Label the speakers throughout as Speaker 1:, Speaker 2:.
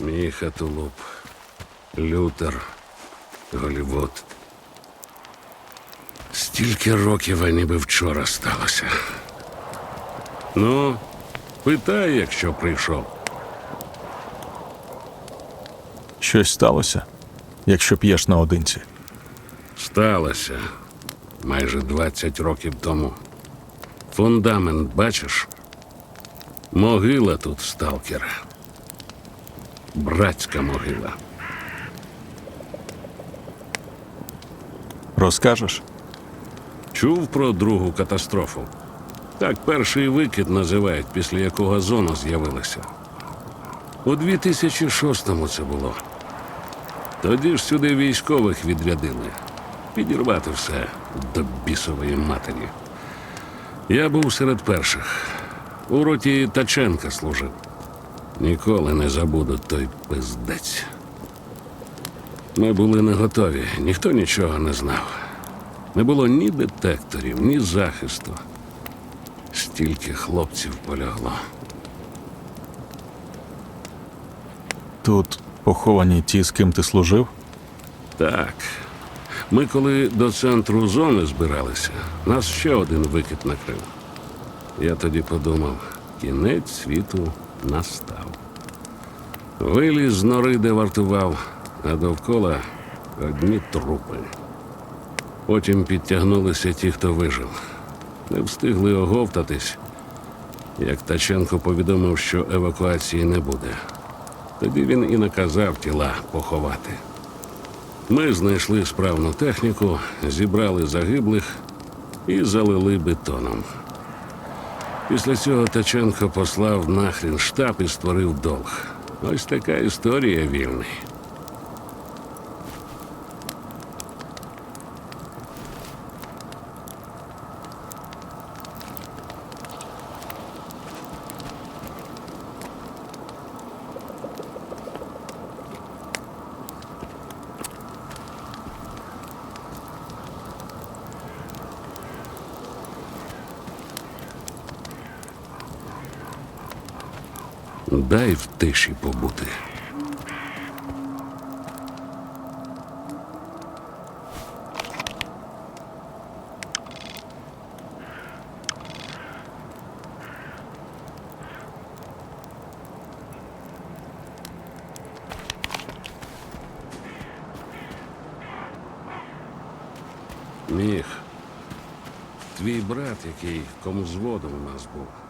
Speaker 1: Міха Тулуп, Лютер, Голівуд. Стільки років, а ніби вчора сталося. Ну, питай, якщо прийшов.
Speaker 2: Щось сталося, якщо п'єш наодинці.
Speaker 1: Сталося майже 20 років тому. Фундамент бачиш? Могила тут сталкера. Братська могила.
Speaker 2: Розкажеш?
Speaker 1: Чув про другу катастрофу. Так перший викид називають, після якого зона з'явилася. У 2006-му це було. Тоді ж сюди військових відрядили. Підірвати все до бісової матері. Я був серед перших. У роті Таченка служив. Ніколи не забуду той пиздець. Ми були не готові, ніхто нічого не знав. Не було ні детекторів, ні захисту. Стільки хлопців полягло.
Speaker 2: Тут поховані ті, з ким ти служив?
Speaker 1: Так. Ми, коли до центру зони збиралися, нас ще один викид накрив. Я тоді подумав, кінець світу настав. Виліз з нори, де вартував, а довкола одні трупи. Потім підтягнулися ті, хто вижив. Не встигли оговтатись, як Таченко повідомив, що евакуації не буде. Тоді він і наказав тіла поховати. Ми знайшли справну техніку, зібрали загиблих і залили бетоном. Після цього Таченко послав нахрін штаб і створив долг. Ось така історія вільний. Дай в тиші побути. Міг. Твій брат, який комзводом у нас був.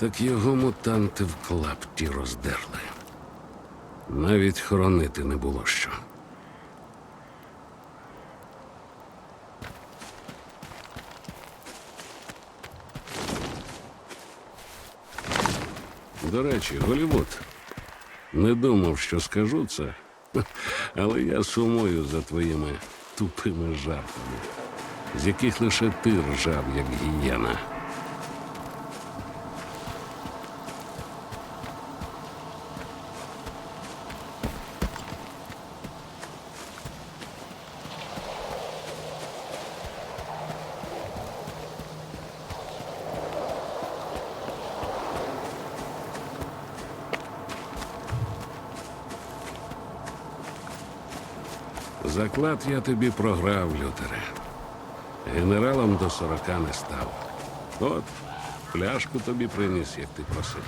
Speaker 1: Так його мутанти в клапті роздерли. Навіть хоронити не було що. До речі, Голівуд. Не думав, що скажу це, але я сумую за твоїми тупими жартами, з яких лише ти ржав, як гієна. Заклад я тобі програв, Лютере. Генералом до сорока не став. От, пляшку тобі приніс, як ти просив.